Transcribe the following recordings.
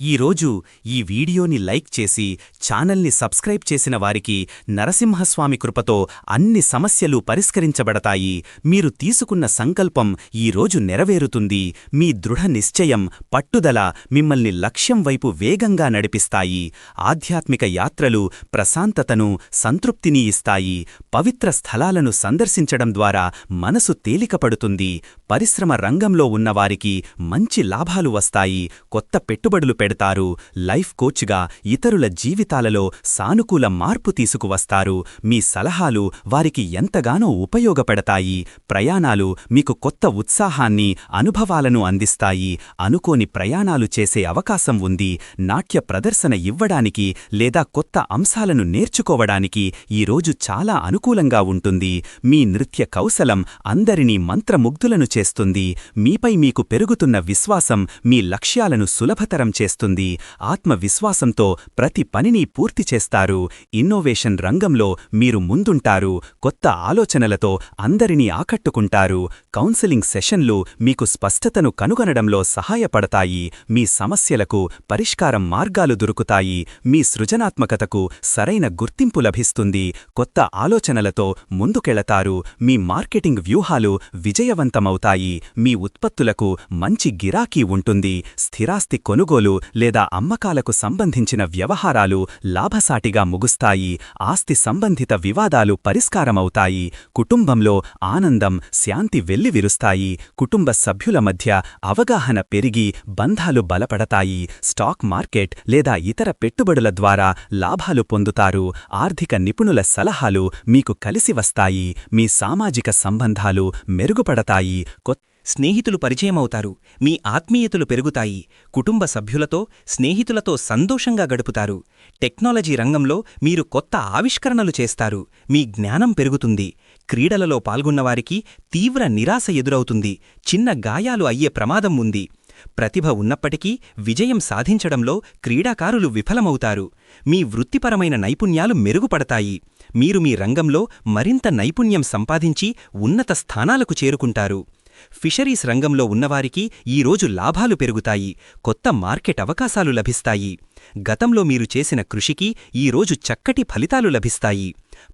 ఈరోజు ఈ వీడియోని లైక్ చేసి ఛానల్ని సబ్స్క్రైబ్ చేసిన వారికి నరసింహస్వామి కృపతో అన్ని సమస్యలు పరిష్కరించబడతాయి. మీరు తీసుకున్న సంకల్పం ఈరోజు నెరవేరుతుంది. మీ దృఢ నిశ్చయం పట్టుదల మిమ్మల్ని లక్ష్యం వైపు వేగంగా నడిపిస్తాయి. ఆధ్యాత్మిక యాత్రలు ప్రశాంతతను సంతృప్తిని ఇస్తాయి. పవిత్ర స్థలాలను సందర్శించడం ద్వారా మనసు తేలికపడుతుంది. పరిశ్రమ రంగంలో ఉన్నవారికి మంచి లాభాలు వస్తాయి. కొత్త పెట్టుబడులు పెడతారు. లైఫ్ కోచ్గా ఇతరుల జీవితాలలో సానుకూల మార్పు తీసుకువస్తారు. మీ సలహాలు వారికి ఎంతగానో ఉపయోగపడతాయి. ప్రయాణాలు మీకు కొత్త ఉత్సాహాన్ని అనుభవాలను అందిస్తాయి. అనుకోని ప్రయాణాలు చేసే అవకాశం ఉంది. నాట్య ప్రదర్శన ఇవ్వడానికి లేదా కొత్త అంశాలను నేర్చుకోవడానికి ఈరోజు చాలా అనుకూలంగా ఉంటుంది. మీ నృత్య కౌశలం అందరినీ మంత్రముగ్ధులను చేస్తుంది. మీపై మీకు పెరుగుతున్న విశ్వాసం మీ లక్ష్యాలను సులభతరం చేస్తుంది. ఆత్మవిశ్వాసంతో ప్రతి పనిని పూర్తి చేస్తారు. ఇన్నోవేషన్ రంగంలో మీరు ముందుంటారు. కొత్త ఆలోచనలతో అందరినీ ఆకట్టుకుంటారు. కౌన్సిలింగ్ సెషన్లు మీకు స్పష్టతను కనుగొనడంలో సహాయపడతాయి. మీ సమస్యలకు పరిష్కారం మార్గాలు దొరుకుతాయి. మీ సృజనాత్మకతకు సరైన గుర్తింపు లభిస్తుంది. కొత్త ఆలోచనలతో ముందుకెళతారు. మీ మార్కెటింగ్ వ్యూహాలు విజయవంతమవుతాయి. మీ ఉత్పత్తులకు మంచి గిరాకీ ఉంటుంది. స్థిరాస్తి కొనుగోలు లేదా అమ్మకాలకు సంబంధించిన వ్యవహారాలు లాభసాటిగా ముగుస్తాయి ఆస్తి సంబంధిత వివాదాలు పరిష్కారమవుతాయి కుటుంబంలో ఆనందం శాంతి వెల్లివిరుస్తాయి కుటుంబ సభ్యుల మధ్య అవగాహన పెరిగి బంధాలు బలపడతాయి స్టాక్ మార్కెట్ లేదా ఇతర పెట్టుబడుల ద్వారా లాభాలు పొందుతారు ఆర్థిక నిపుణుల సలహాలు మీకు కలిసి వస్తాయి మీ సామాజిక సంబంధాలు మెరుగుపడతాయి కొత్త స్నేహితులు పరిచయమవుతారు మీ ఆత్మీయతలు పెరుగుతాయి కుటుంబ సభ్యులతో స్నేహితులతో సంతోషంగా గడుపుతారు. టెక్నాలజీ రంగంలో మీరు కొత్త ఆవిష్కరణలు చేస్తారు మీ జ్ఞానం పెరుగుతుంది. క్రీడలలో పాల్గొన్నవారికి తీవ్ర నిరాశ ఎదురవుతుంది చిన్న గాయాలు అయ్యే ప్రమాదం ఉంది. ప్రతిభ ఉన్నప్పటికీ విజయం సాధించడంలో క్రీడాకారులు విఫలమవుతారు. మీ వృత్తిపరమైన నైపుణ్యాలు మెరుగుపడతాయి. మీరు మీ రంగంలో మరింత నైపుణ్యం సంపాదించి ఉన్నత స్థానాలకు చేరుకుంటారు. ఫిషరీస్ రంగంలో ఉన్నవారికి ఈరోజు లాభాలు పెరుగుతాయి కొత్త మార్కెట్ అవకాశాలు లభిస్తాయి. గతంలో మీరు చేసిన కృషికి ఈరోజు చక్కటి ఫలితాలు లభిస్తాయి.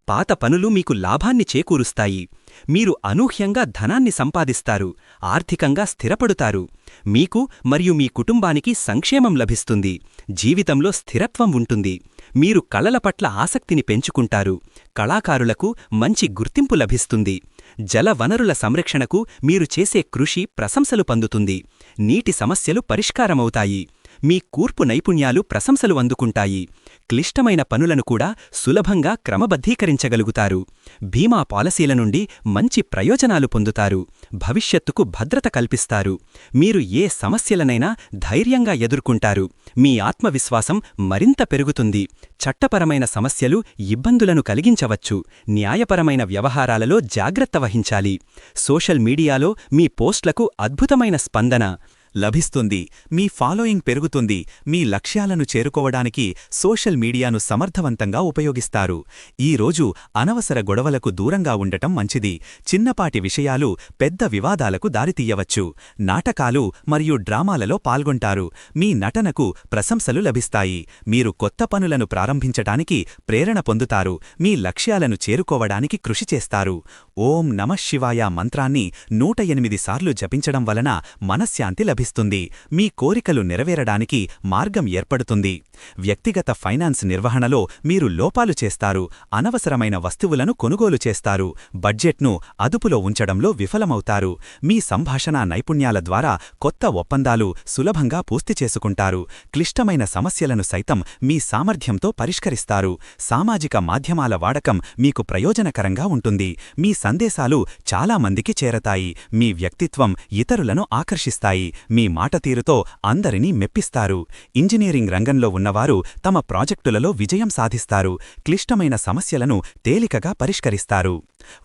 పాత పనులు మీకు లాభాన్ని చేకూరుస్తాయి. మీరు అనూహ్యంగా ధనాన్ని సంపాదిస్తారు ఆర్థికంగా స్థిరపడుతారు. మీకు మరియు మీ కుటుంబానికి సంక్షేమం లభిస్తుంది జీవితంలో స్థిరత్వం ఉంటుంది. మీరు కళల పట్ల ఆసక్తిని పెంచుకుంటారు కళాకారులకు మంచి గుర్తింపు లభిస్తుంది. జల వనరుల సంరక్షణకు మీరు చేసే కృషి ప్రశంసలు పొందుతుంది. నీటి సమస్యలు పరిష్కారమవుతాయి. మీ కూర్పు నైపుణ్యాలు ప్రశంసలు అందుకుంటాయి. క్లిష్టమైన పనులను కూడా సులభంగా క్రమబద్ధీకరించగలుగుతారు. బీమా పాలసీల నుండి మంచి ప్రయోజనాలు పొందుతారు. భవిష్యత్తుకు భద్రత కల్పిస్తారు. మీరు ఏ సమస్యలనైనా ధైర్యంగా ఎదుర్కొంటారు. మీ ఆత్మవిశ్వాసం మరింత పెరుగుతుంది. చట్టపరమైన సమస్యలు ఇబ్బందులను కలిగించవచ్చు. న్యాయపరమైన వ్యవహారాలలో జాగ్రత్త వహించాలి. సోషల్ మీడియాలో మీ పోస్ట్లకు అద్భుతమైన స్పందన. లభిస్తుంది మీ ఫాలోయింగ్ పెరుగుతుంది మీ లక్ష్యాలను చేరుకోవడానికి సోషల్ మీడియాను సమర్థవంతంగా ఉపయోగిస్తారు. ఈరోజు అనవసర గొడవలకు దూరంగా ఉండటం మంచిది. చిన్నపాటి విషయాలు పెద్ద వివాదాలకు దారితీయవచ్చు. నాటకాలు మరియు డ్రామాలలో పాల్గొంటారు. మీ నటనకు ప్రశంసలు లభిస్తాయి. మీరు కొత్త పనులను ప్రారంభించటానికి ప్రేరణ పొందుతారు. మీ లక్ష్యాలను చేరుకోవడానికి కృషి చేస్తారు. ఓం నమశివాయ మంత్రాన్ని నూట ఎనిమిది సార్లు జపించడం వలన మనశ్శాంతి లభిస్తుంది. మీ కోరికలు నెరవేరడానికి మార్గం ఏర్పడుతుంది. వ్యక్తిగత ఫైనాన్స్ నిర్వహణలో మీరు లోపాలు చేస్తారు. అనవసరమైన వస్తువులను కొనుగోలు చేస్తారు. బడ్జెట్ను అదుపులో ఉంచడంలో విఫలమవుతారు. మీ సంభాషణ నైపుణ్యాల ద్వారా కొత్త ఒప్పందాలు సులభంగా పూర్తి చేసుకుంటారు. క్లిష్టమైన సమస్యలను సైతం మీ సామర్థ్యంతో పరిష్కరిస్తారు. సామాజిక మాధ్యమాల వాడకం మీకు ప్రయోజనకరంగా ఉంటుంది. మీ సందేశాలు చాలా మందికి చేరతాయి. మీ వ్యక్తిత్వం ఇతరులను ఆకర్షిస్తాయి. మీ మాట తీరుతో అందరినీ మెప్పిస్తారు. ఇంజనీరింగ్ రంగంలో ఉన్నవారు తమ ప్రాజెక్టులలో విజయం సాధిస్తారు. క్లిష్టమైన సమస్యలను తేలికగా పరిష్కరిస్తారు.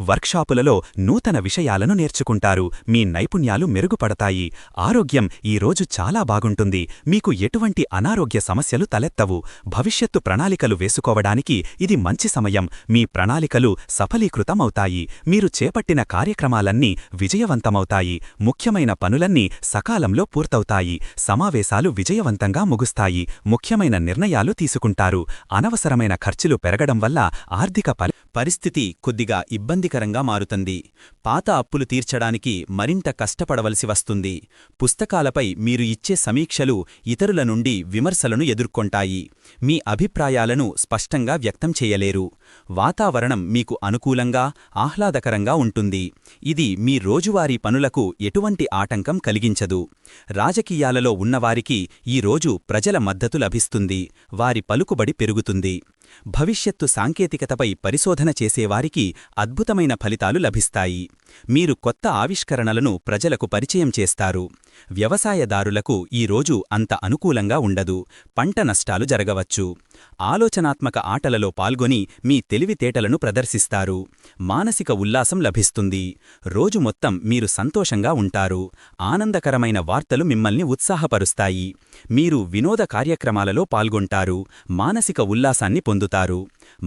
వర్క్షాపులలో నూతన విషయాలను నేర్చుకుంటారు. మీ నైపుణ్యాలు మెరుగుపడతాయి. ఆరోగ్యం ఈ రోజు చాలా బాగుంటుంది. మీకు ఎటువంటి అనారోగ్య సమస్యలు తలెత్తవు. భవిష్యత్తు ప్రణాళికలు వేసుకోవడానికి ఇది మంచి సమయం. మీ ప్రణాళికలు సఫలీకృతమవుతాయి. మీరు చేపట్టిన కార్యక్రమాలన్నీ విజయవంతమవుతాయి. ముఖ్యమైన పనులన్నీ సకాలంలో పూర్తవుతాయి. సమావేశాలు విజయవంతంగా ముగుస్తాయి. ముఖ్యమైన నిర్ణయాలు తీసుకుంటారు. అనవసరమైన ఖర్చులు పెరగడం వల్ల ఆర్థిక పరిస్థితి కొద్దిగా ఇబ్బందికరంగా మారుతుంది. పాత అప్పులు తీర్చడానికి మరింత కష్టపడవలసి వస్తుంది. పుస్తకాలపై మీరు ఇచ్చే సమీక్షలు ఇతరుల నుండి విమర్శలను ఎదుర్కొంటాయి. మీ అభిప్రాయాలను స్పష్టంగా వ్యక్తం చేయలేరు. వాతావరణం మీకు అనుకూలంగా ఆహ్లాదకరంగా ఉంటుంది. ఇది మీ రోజువారీ పనులకు ఎటువంటి ఆటంకం కలిగించదు. రాజకీయాలలో ఉన్నవారికి ఈ రోజు ప్రజల మద్దతు లభిస్తుంది. వారి పలుకుబడి పెరుగుతుంది. భవిష్యత్తు సాంకేతికతపై పరిశోధన చేసేవారికి అద్భుతమైన ఫలితాలు లభిస్తాయి. మీరు కొత్త ఆవిష్కరణలను ప్రజలకు పరిచయం చేస్తారు. వ్యవసాయదారులకు ఈ రోజు అంత అనుకూలంగా ఉండదు. పంట నష్టాలు జరగవచ్చు. ఆలోచనాత్మక ఆటలలో పాల్గొని మీ తెలివితేటలను ప్రదర్శిస్తారు. మానసిక ఉల్లాసం లభిస్తుంది. రోజు మొత్తం మీరు సంతోషంగా ఉంటారు. ఆనందకరమైన వార్తలు మిమ్మల్ని ఉత్సాహపరుస్తాయి. మీరు వినోద కార్యక్రమాలలో పాల్గొంటారు. మానసిక ఉల్లాసాన్ని పొందుతారు.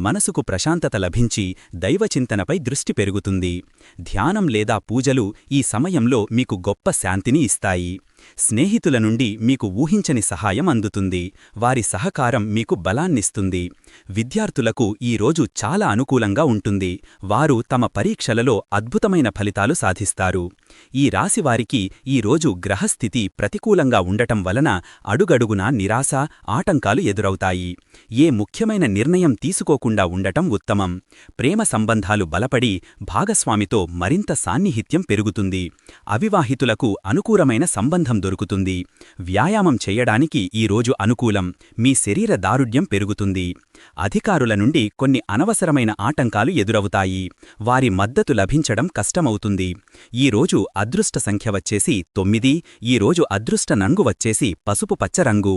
మనసుకు ప్రశాంతత లభించి దైవచింతనపై దృష్టి పెరుగుతుంది. ధ్యానం లేదా పూజలు ఈ సమయంలో మీకు గొప్ప శాంతిని ఇస్తాయి. స్నేహితుల నుండి మీకు ఊహించని సహాయం అందుతుంది. వారి సహకారం మీకు బలాన్నిస్తుంది. విద్యార్థులకు ఈ రోజు చాలా అనుకూలంగా ఉంటుంది. వారు తమ పరీక్షలలో అద్భుతమైన ఫలితాలు సాధిస్తారు. ఈ రాశివారికి ఈ రోజు గ్రహస్థితి ప్రతికూలంగా ఉండటం వలన అడుగడుగునా నిరాశ ఆటంకాలు ఎదురవుతాయి. ఏ ముఖ్యమైన నిర్ణయం తీసుకో పట్టించుకోకుండా ఉండటం ఉత్తమం. ప్రేమ సంబంధాలు బలపడి భాగస్వామితో మరింత సాన్నిహిత్యం పెరుగుతుంది. అవివాహితులకు అనుకూలమైన సంబంధం దొరుకుతుంది. వ్యాయామం చేయడానికి ఈ రోజు అనుకూలం. మీ శరీర దారుఢ్యం పెరుగుతుంది. అధికారుల నుండి కొన్ని అనవసరమైన ఆటంకాలు ఎదురవుతాయి. వారి మద్దతు లభించడం కష్టమవుతుంది. ఈ రోజు అదృష్ట సంఖ్య వచ్చేసి తొమ్మిది. ఈ రోజు అదృష్ట నంగు వచ్చేసి పసుపు పచ్చ రంగు.